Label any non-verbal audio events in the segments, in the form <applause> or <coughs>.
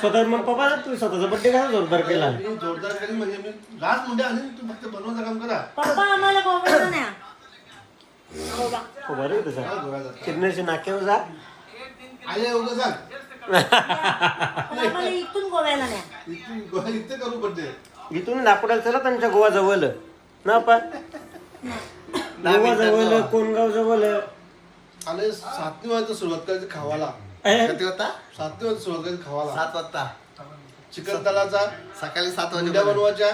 स्वतः मग पप्पा तू स्वतःचा बड्डे कसा जोरदार केला? मी जोरदार करीन म्हणजे मी लास्ट म्हणजे आणि तू फक्त बनवायचं काम करा. पप्पा आम्हाला हो बरं काय जोरात चिरण्याच्या नाक्यावर जा. आले एवढं सांग. <laughs> आम्हाला इथून गोव्याला न्या. इथून गोवा इथे करू बड्डे इथून दापोडायला चला त्यांच्या गोवा जवळ. ना पा. गोवा जवळ कोणगाव जवळ. आले सातवी वाजता सुरुवात करायची खावाला. किती होता सातवी वाजता सुरुवात करायची खावाला. सात वाजता. चिकन तलाचा सकाळी सात वाजेपर्यंत बनवायच्या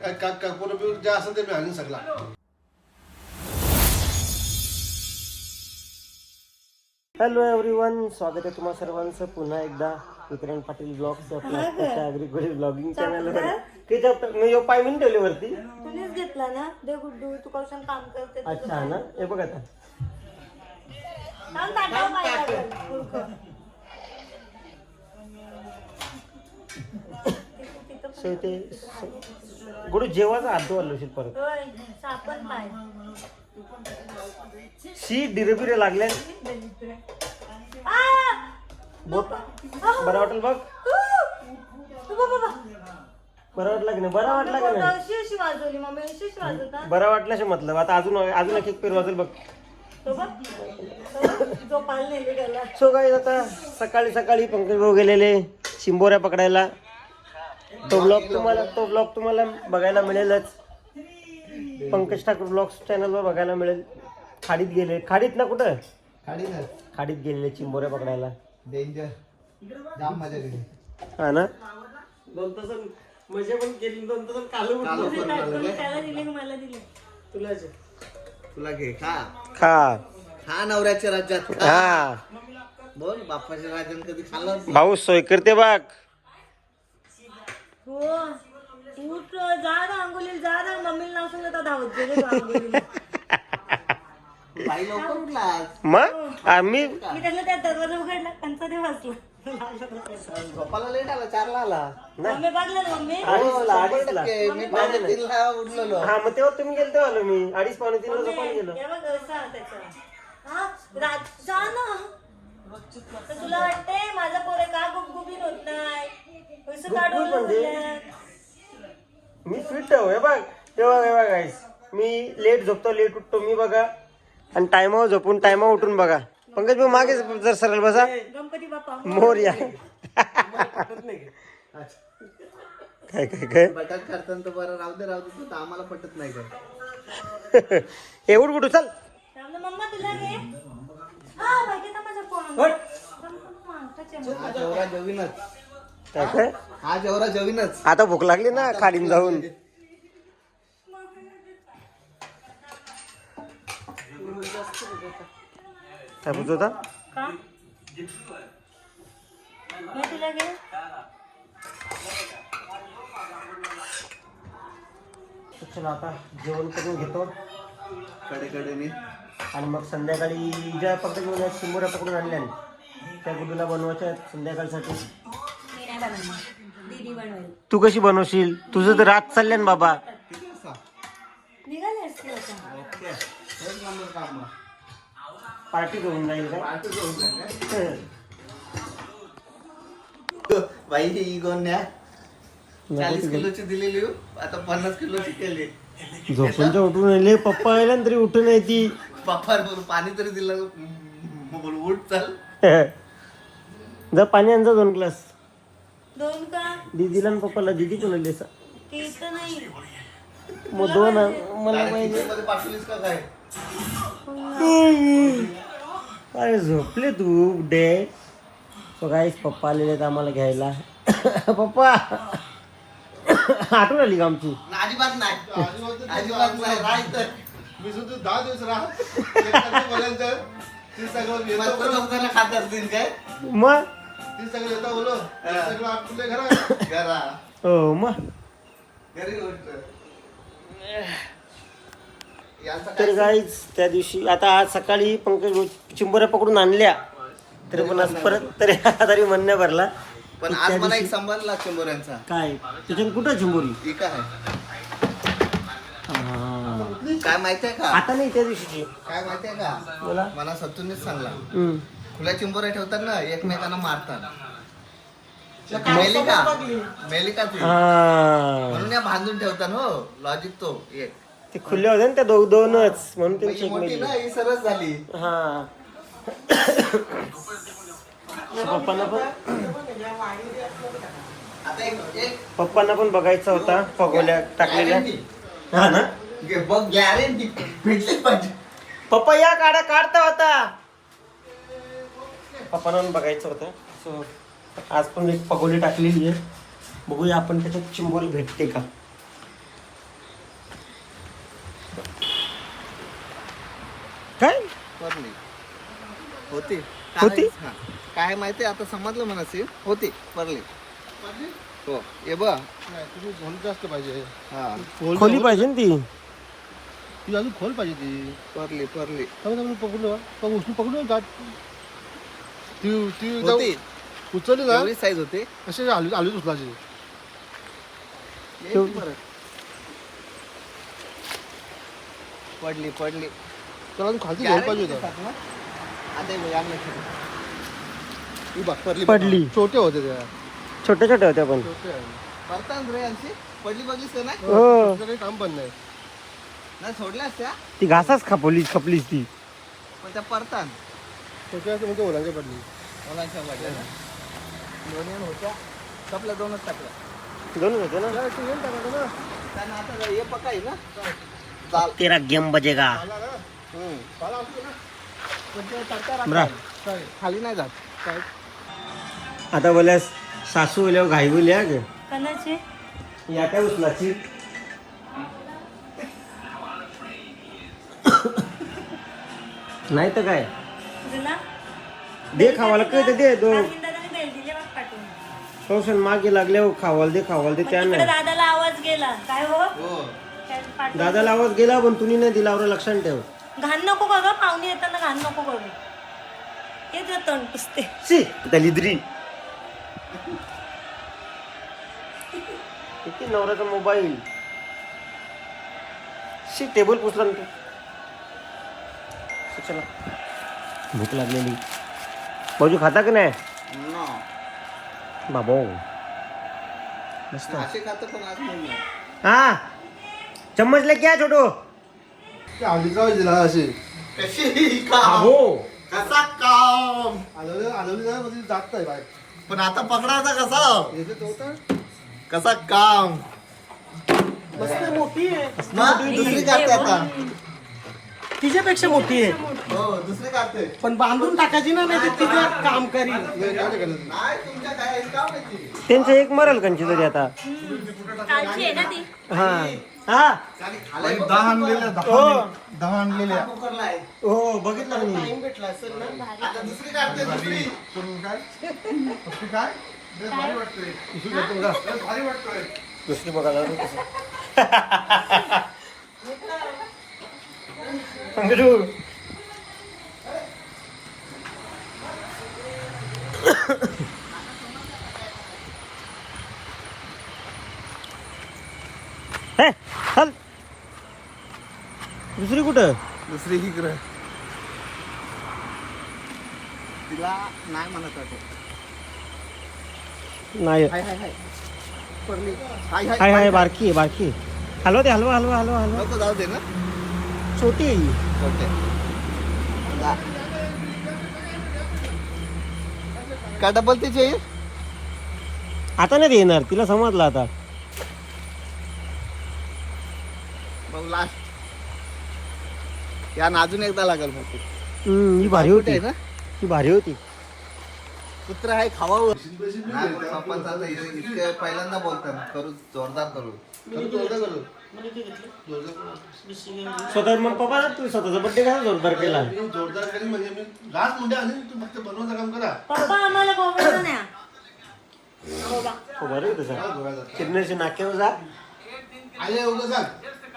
काय का कापूर बिपूर ज्या असेल ते मी आणून सगळा. हॅलो एव्हरीवन स्वागत आहे तुम्हा सर्वांचं. पुन्हा एकदा विक्रांत पाटील ब्लॉग्स आपल्या अग्रिकोली ब्लॉगिंग चॅनलवर मी यो पाय मिनिट ठेवले वरती? तुम्हीच घेतला ना? दे गुड्डू तू कौशन काम करते अच्छा ना? हे बघ आता. लागेल. ते गुडू जेवायचा हात धुवायला लावशील परत शी डिरेबिरे! बोट बरं वाटेल बघ. बरं वाटलं की नाही बरं वाटलं की नाही बरं वाटल्याशी मतलब आता अजून अजून एक एक पेर वाजेल बघ सो काही आता सकाळी सकाळी पंकज भाऊ गेलेले चिंबोऱ्या पकडायला. तो ब्लॉग तुम्हाला तो ब्लॉग तुम्हाला बघायला मिळेलच. पंकज ठाकूर ब्लॉग्स चॅनलवर बघायला मिळेल. खाडीत गेले. खाडीत ना कुठं? खाडीत गेलेले चिंबोऱ्या पकडायला. डेंजर जाम मजा गेली हा ना? दोन तास मजा पण केली दोन तास कालू. मला दिले. तुला तुला घे खा. खा. खा नवऱ्याच्या राज्यात खा. हा. बोल बाप्पाच्या राज्यात कधी खाल्लं. भाऊ सोय करते बघ. हो. उठ जा ना अंगोलीला जा ना. मम्मीला नाव सांगत आता धावत गेले तू अंघोलीला. बाई लवकर उठलास मग? आम्ही मी त्याला त्या दरवाजा उघडला त्यांचा ते वाचला झोपाला लेट आला चारला आला. मम्मी बघलं ना मम्मी? अडीचला अडीचला टक्के मी पावणे तीनला उठलेलो. हा मग तेव्हा तुम्ही गेले तेव्हा आलो मी अडीच पावणे झोपायला गेलो. हे बघ असा त्याचा. हा रात जा ना. तर तुला वाटतंय माझा पोरे का गुबगुबीन होत नाही? पैसे काढून म्हणजे? मी फिट आहे हे बघ. हे बघ हे बघ guys. मी लेट झोपतो लेट उठतो मी बघा. आणि टायमावर झोपून टायमावर उठून बघा. पंकज भाऊ मागे जर सरळ बसा. गणपती बाप्पा मोर या. <laughs> काय काय काय? बटाट करताना तर बरं राहू दे राहू दे तू तर आम्हाला पटत नाही का हे <laughs> उठ कुठू चल. त्यामुळे मम्मा तुला घे हा माहिती का माझा फोन हा जेवरा जेवीनच. काय काय? हा जेवरा जेवीनच. आता भूक लागली ना खाडीन जाऊन. काय बोलत होता का मी तुला घे चला आता जेवण करून घेतो कडे आणि मग संध्याकाळी ज्या पकडून शिंबोऱ्या पकडून आणल्या त्या गुडूला बनवायच्या संध्याकाळसाठी. मी नाही बनवणार दीदी बनवेल. तू कशी बनवशील? तुझं तर रात चालल्या ना बाबा. निघाले पार्टी करून जाईल काय. बाई ही गोन्या चाळीस किलोची दिलेली हो. आता पन्नास किलोची केली. झोपूनच्या उठून आले पप्पा आल्या ना तरी उठून आहे ती. बाप्पा बोल पाणी तरी दिलं बोल उठ चाल. जा पाणी आणजा दोन ग्लास. दोन का? दीदीला आणि पप्पाला. दीदी पण आली असा ते इथं नाही. मग दोन आण. मला पाहिजे मध्ये पाठवलीस का काय? अरे झोपले तू डे सो पप्पा आलेले आहेत आम्हाला घ्यायला. पप्पा आठवण आली का आमची? अजिबात नाही. अजिबात नाही. इथं. मी सुद्धा दहा दिवस राहा एक तारखेपर्यंत ती सगळं येतं लोकांना खात असतील काय? मग? ती सगळं येतं बोलो. सगळं आपल्या घरात? घरा. हो मग? घरी गोष्ट तर गाईज त्या दिवशी आता आज सकाळी पंकज चिंबोऱ्या पकडून आणल्या. तरी पण आज परत तरी तरी म्हणण्या भरला. पण आज मला एक संबंध लागतो शंभरांचा काय? त्याच्यात कुठं चिंबोरी? काय आहे? हा. काय माहितीये का? आता नाही त्या दिवशीची. काय माहितीये का? बोला. मला सत्तूनच सांगला. खुल्या चिंबोऱ्या ठेवतात ना एकमेकांना मारतात. मेलिका? मेलिका ती. हा. म्हणून या बांधून ठेवतात हो लॉजिक तो एक. ते खुले होते ना त्या दो दोनच म्हणून त्यांची ही मोठी ना ही सरस झाली. हा. पप्पांना पण आता एक एक पप्पांना पण बघायचा होता पगोल्या टाकलेल्या. हा ना? घे, बघ गॅरेंटी. पाहिजे. पप्पा या काढा काढता होता. पप्पांना पण बघायचं होतं. सो आज पण एक पगोली टाकलेली आहे. बघूया आपण त्याच्यात चिंबोरी भेटते का? काय? परली होती. होती? काय- हा. काय माहिती आता समजलं म्हणासी होती परली हो. ये नाही तुम्ही खोल जास्त पाहिजे. हा. खोली पाहिजे ना ती. ती अजून खोल पाहिजे ती. परली परली थांबा थांबा पकडलो पग उचलून पकडलो जात ती ती होती. जाऊ- उचलली ना. एवढी साईज होती. असे आलू आलूच उचलायची. ती परत. पडली पडली त्याला अजून खालती घ्यायला पाहिजे Guarantee होतं देतात ना? आता हे बघ, या लक्षात. ही बघ, पडली पडली. छोटे होते त्या छोट्या छोट्या होत्या पण छोटे आहे. परतान रे यांची पडली बघलीस का नाही हो तुझं काही काम पण नाही नाही सोडल्यास त्या ती घासाच खापली खपलीच ती पण त्या परतान छोटे असते म्हणजे ओलांच्या पडली मुलांच्या पडल्या ना दोन्ही होत्या कपल्या दोनच टाकल्या दोन होते ना काय, तू येऊन टाकायचं ना त्यांना आता हे पकाई ना चाल तेरा गेम बजेगा. खाली नाही जात. आता बोल्यास सासू बोल्यावर घाई बोल्या ग. या काय उचलाची? नाही तर काय? दे खावाला काय ते दे दो. मागे लागले हो खावाला दे खावाला दे मग त्या तिकडे नाही. दादाला आवाज गेला. काय हो? हो. दादाला आवाज गेला पण तुम्ही नाही दिला लक्षात ठेव. घाण नको करू पाहुणे येताना घाण नको करू. हे तुझं तोंड पुसते. शी! त्या लिद्री. किती नवऱ्याचा मोबाईल. शी टेबल पुसला ना तू. चला. भूक लागलेली. बाजू खाता की नाही? नो. बाबो. मस्त असे खातं पण आज नाही. हा? चम्मच ले क्या छोटो? आलीचा दिला असे कशी बाबो कसा काम? ना म्हणजे जात बाहेर. पण आता पकडायचा कसा? येते तो तर कसा काम? मस्त मोठी आहे. दुसरी काढते आता. तिच्यापेक्षा मोठी आहे. हो दुसरी काढते. पण बांधून टाकायची ना नाही तर तिचं काम करील नाही, काय नाही करत. नाही तुमच्या काय काम आहे ती त्यांचं एक मरल कंची तरी आता. कालची आहे ना ती. हा. हा? दहा आणलेल्या हो. दहा आणलेल्या. हो बघितलं मी. टाइम भेटला असेल ना? आता दुसरी काढते दुसरी? करून काय? दुसरी काय? लय भारी वाटतोय. दुसरी करतो बघा. लय भारी वाटतोय. दुसरी बघायला लागली. हे, चल. दुसरी कुठं? दुसरी ही ग्रह तिला नाही म्हणत वाटत. नाही. हाय हाय हाय. हाय हाय हाय बारकी आहे बारकी आहे. हलवा दे हलवा हलवा हलवा हलवा. नको जाऊ दे ना. छोटी आहे ही. ओके जा. का डबल तिची? आता नाही देणार तिला समजलं आता मग लास्ट या अजून एकदा लागल मग हम्म, ही भारी होती. ना? ही भारी होती. कुत्रा आहे खावावं इतके पहिल्यांदा बोलतात. करू जोरदार करू. करू, जोरदार करू. स्वतः मग पप्पा ना तू स्वतःचा बड्डे कसा जोरदार केला? जोरदार करीन म्हणजे मी लास्ट आणि तू फक्त बनवायचं काम करा. पप्पा आम्हाला. हो बरं? किरण्याच्या नाक्यावर जा. आले उगा सांग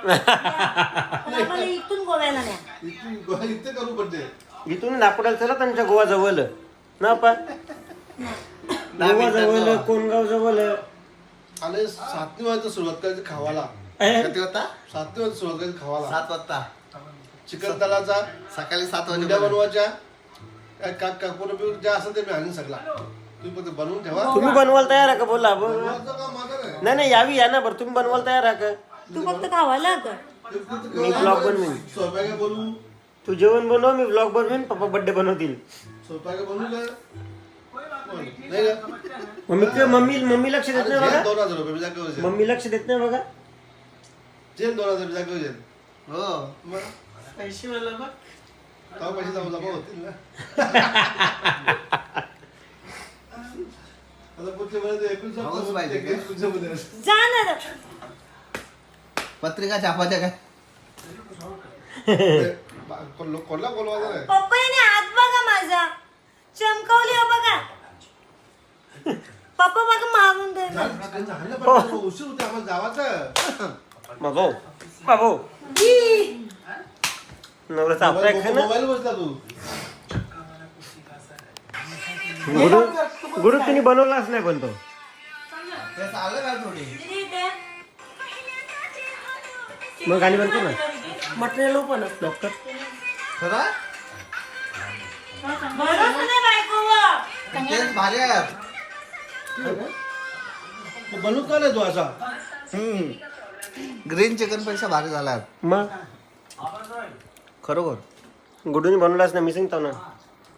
पण आम्हाला इथून गोव्याला न्या. इथे गोवा इथे करू बड्डे इथून नागपुराला चला त्यांच्या गोवा जवळ ना पा. गोवा जवळ कोणगाव जवळ आले सातनी वाजता सुरुवात करायची खावाला. किती होता सातनी वाजता सुरुवात करायची खावाला. सात वाजता. चिकन तलाचा सकाळी सात मुंड्या वाजे बनवायच्या. काय का का पोरं बिरं जे असेल ते मी आणीन सगळा. तुम्ही फक्त बनवून ठेवा. तुम्ही बनवायला तयार आहे का? बोला. बनवायचं माझं नाही नाही यावी या ना बरं. तुम्ही बनवायला तयार आहे का? तू फक्त खावायला कर मी ब्लॉग बनवीन. स्वयंपाक बनवू तू जेवण बनव मी ब्लॉग बनवीन पप्पा बर्थडे बनवतील. स्वयंपाक बनवू का कोण? नाही का मम्मी मम्मी मम्मी लक्ष देत अरे नाही बघा. दोन हजार रुपये जागेवर. मम्मी लक्ष देत नाही बघा. जेन दोन हजार जागेवर जेन. हो मग पैसे मला बघ. तेव्हा पैसे जमा जमा होतील ना. <laughs> आता पुढच्या महिन्यात पाहिजे का? जा ना. पत्रिका छापायच्या काय? कोणला बोलवायचं नाही पप्पा याने हात बघा माझा. चमकवली हो बघा. पप्पा बघा मारून दे. ना. झालं- झालं पण उशीर होते आम्हाला जावाचं. बाबो बाबो. नवऱ्याचा आपला एक आहे ना मोबाईल बसला तू. गुरु गुरु तिने बनवलाच नाही पण तो. ते चाललं काय थोडी. मग गाणी बनतो ना. मटेरियल पण डॉक्टर खरं. तेच भारी आहे. तू बनवू का नाही तू असा? ग्रीन चिकनपेक्षा भारी झाला मग? खरोखर. गुडूने बनवलाच नाही मी सांगतो ना.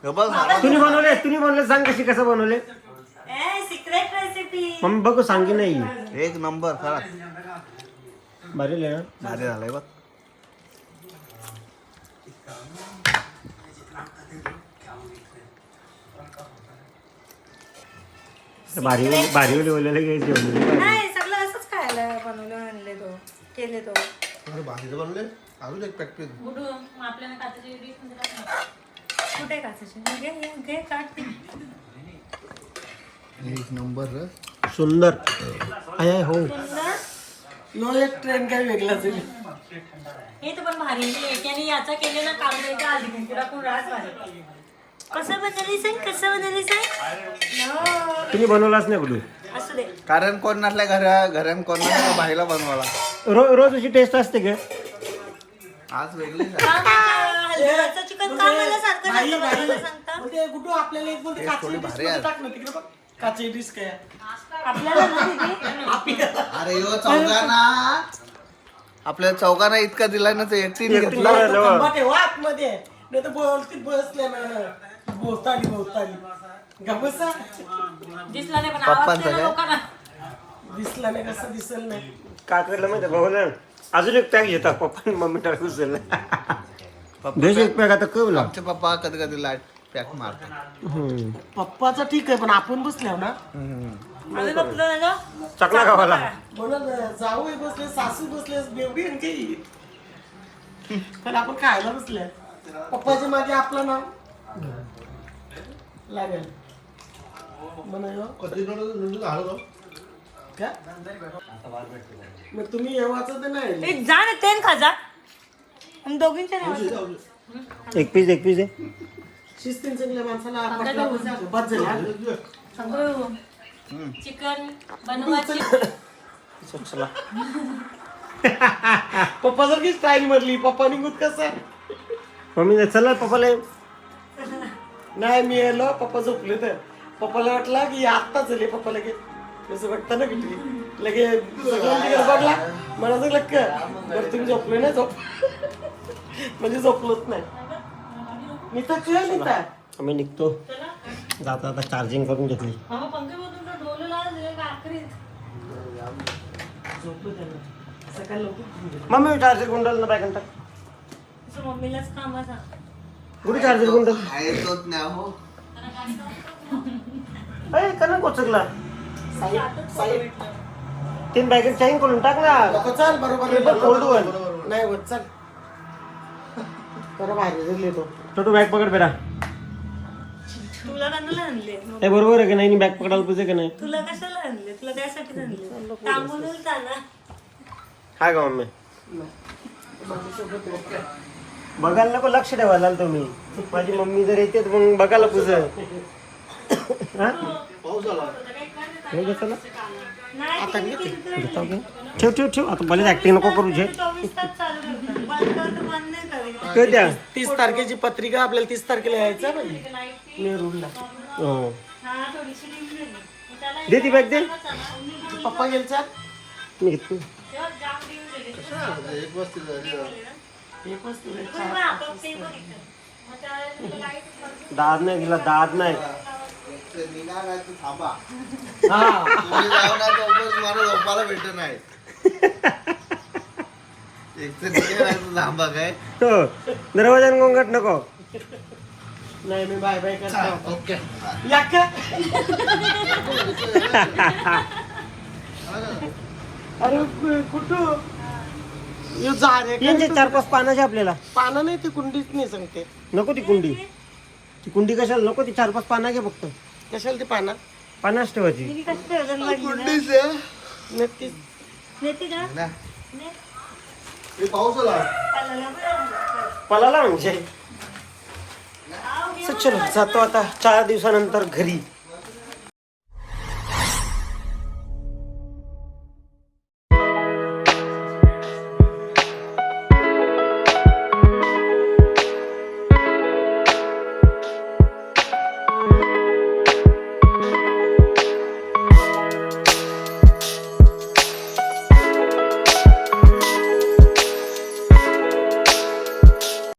हे बघ तुम्ही बनवले तुम्ही बनवले सांग कशी कसं बनवले. ए सिक्रेट रेसिपी मम्मी बघू सांगी नाही. एक नंबर खरा. भारी लिहा. भारी झालाय बघ भारी भारी बोललेलं घ्यायचे नाही सगळं असंच खायला बनवलं आणले तो केले तो अरे भाजीचं बनवले अजून एक पॅक कुठे काचाचे घे घे, घे काट एक नंबर सुंदर आहे आहे, हो सुंदर नो एक ट्रेन काय वेगळाच आहे. हे तर पण भारी याचा केलेला कांद्याचा आधी कुंकुडा कोण रास भारी कसं बनवली सांग कसं बनवली. तुम्ही बनवलाच नाही असू दे. कारण कोण नसल्या घरा घरान कोण नसल्या बाहेरला बनवाला रो रोज अशी टेस्ट असते का? आज वेगळी हलव्याचं चिकन का मला सारखं भाई सारखं भाई. बनवायला सांगता. बोलते गुड्डू आपल्याला एक बोलते भारी आहे. टाक ना तिकडे बघ. काची डिश काय आपल्याला ना दीदी आपल्याला अरे यो चौघांना. आपल्या चौघांना इतका दिला ना ते एकटीने घेतला. खंबा ठेवा आतमध्ये. नाही तर बोलती बसले ना बोलताली. बोलताली दिसला नाही पण पप्पांचा काय? लोकांना. दिसला नाही कसं दिसल नाही. का करलं माहिती भाऊ ना अजून एक पॅक घेता पप्पा मम्मी टाकून उचलला पॅक आता आमचे पप्पा कधी कधी लाइट पॅक मारतात पप्पाचं ठीक आहे पण आपण बसल्यावर ना? चकला गावाला. म्हणून जाऊ बसले सासू बसले बेवडी आणि काही पण आपण खायला बसले. पप्पाच्या मागे आपलं नाव. लागेल. मग तुम्ही येवाचं तर नाही. एक जा ना खा जा. आणि दोघींच्या नावाचं. एक पीस एक पीस आहे शिस्तीन चांगल्या माणसाला पटलं, बस झाली. हा. चिकन बनवायची. <coughs> चला. <laughs> पप्पा मधली. पप्पा निघूत कसं? मम्मी चला पप्पाला. नाही मी येलो पप्पा झोपले तर. पप्पाला वाटला की आत्ता चले पप्पा लगे कसं वाटतं ना किती? लगे गडबडला मला असं लक्क बरं तुम्ही झोपले ना झोप. <laughs> म्हणजे झोपलोच नाही. मी तर खेळ आम्ही निघतो. जाता आता चार्जिंग करून घेतली. मामा डोलं दिलं सकाळी लवकर मम्मी चार्जर गुंडल ना बॅग टाक असं मम्मीलाच कामा सांग चार्जर गुंडल आहे नाही हो. अरे करण कोचकला. तीन बॅगेट चेंज करून टाक ना. नको चाल बरोबर cold one. नाही होत चाल. दिले तो. छोटू बॅग पकड बेटा. तुला कशाला आणले? बरोबर आहे का नाही? बॅग पकडायला पाहिजे का नाही? तुला कशाला आणले? तुला आणले. आला हाय का मम्मी? बघायला नको लक्ष ठेवायला तुम्ही. माझी मम्मी जर येते तर मग बघायला पुज पाऊस आला नाही ठेव ठेव ठेव. आता भले ऍक्टिंग नको करू जे तास कधी तीस तारखेची पत्रिका आपल्याला तीस तारखेला यायचं नेरूरला हो. हा गेली. दे ती बॅग दे. पप्पा गेलचा? मी घेतो. गेले. एक वस्ती झाली एक वस्तू आहे. पण मग आपण ते पण इकडे. मग त्यावेळेला तुला लाइट बंद दाद नाही दिला दाद नाही. थांबा. हा. तुम्ही जाऊ ना तोपर्यंत मला झोपायला भेटत नाही. <laughs> काय हो दरवाजान गोंगट नको. नाही मी बाय बाय करतो. ओके. या का? अरे कुठं? यो जा रे तीनशे चार पाच पानाचे आपल्याला. पानं नाही ती कुंडीच नाही सांगते. नको ती कुंडी. ती कुंडी कशाला? नको ती चार पाच पाना घे फक्त. कशाला ती पानं? पानाच ठेवायची ना? नक्कीच नेते का. हे पाऊस आला पलाला म्हणजे? चल जातो आता चार दिवसानंतर घरी.